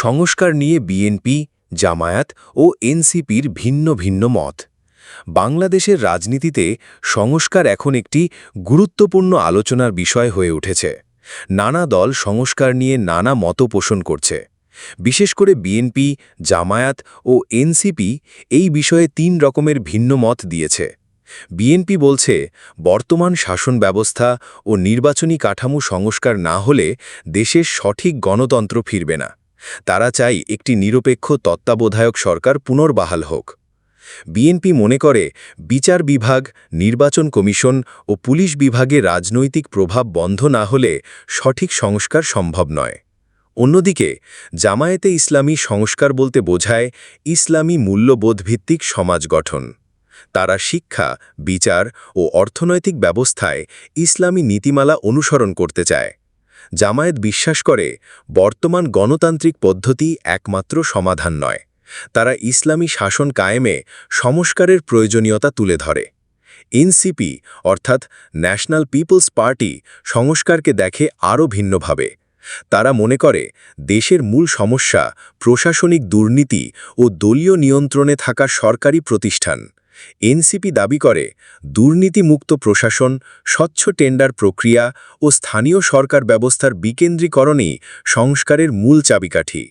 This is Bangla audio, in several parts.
সংস্কার নিয়ে বিএনপি, জামায়াত ও এনসিপির ভিন্ন ভিন্ন মত। বাংলাদেশের রাজনীতিতে সংস্কার এখন একটি গুরুত্বপূর্ণ আলোচনার বিষয় হয়ে উঠেছে। নানা দল সংস্কার নিয়ে নানা মত পোষণ করছে। বিশেষ করে বিএনপি, জামায়াত ও এনসিপি এই বিষয়ে তিন রকমের ভিন্ন মত দিয়েছে। বিএনপি বলছে, বর্তমান শাসন ব্যবস্থা ও নির্বাচনী কাঠামো সংস্কার না হলে দেশের সঠিক গণতন্ত্র ফিরবে না। তারা চাই একটি নিরপেক্ষ তত্ত্বাবধায়ক সরকার পুনর্বাহাল হোক। বিএনপি মনে করে, বিচার বিভাগ, নির্বাচন কমিশন ও পুলিশ বিভাগে রাজনৈতিক প্রভাব বন্ধ না হলে সঠিক সংস্কার সম্ভব নয়। অন্যদিকে, জামায়াতে ইসলামী সংস্কার বলতে বোঝায় ইসলামী মূল্যবোধভিত্তিক সমাজ গঠন। তারা শিক্ষা, বিচার ও অর্থনৈতিক ব্যবস্থায় ইসলামী নীতিমালা অনুসরণ করতে চায়। জামায়াত বিশ্বাস করে, বর্তমান গণতান্ত্রিক পদ্ধতি একমাত্র সমাধান নয়। তারা ইসলামী শাসন কায়েমে সংস্কারের প্রয়োজনীয়তা তুলে ধরে। এনসিপি, অর্থাৎ ন্যাশনাল পিপলস পার্টি, সংস্কারকে দেখে আরও ভিন্নভাবে। তারা মনে করে, দেশের মূল সমস্যা প্রশাসনিক দুর্নীতি ও দলীয় নিয়ন্ত্রণে থাকা সরকারি প্রতিষ্ঠান। এনসিপি দাবি করে, দুর্নীতিমুক্ত প্রশাসন, স্বচ্ছ টেন্ডার প্রক্রিয়া ও স্থানীয় সরকার ব্যবস্থার বিকেন্দ্রীকরণই সংস্কারের মূল চাবিকাঠি।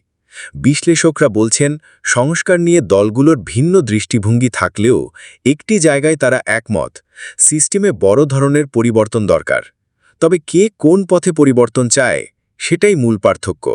বিশ্লেষকরা বলছেন, সংস্কার নিয়ে দলগুলোর ভিন্ন দৃষ্টিভঙ্গি থাকলেও একটি জায়গায় তারা একমত, সিস্টেমে বড় ধরনের পরিবর্তন দরকার। তবে কে কোন পথে পরিবর্তন চায়, সেটাই মূল পার্থক্য।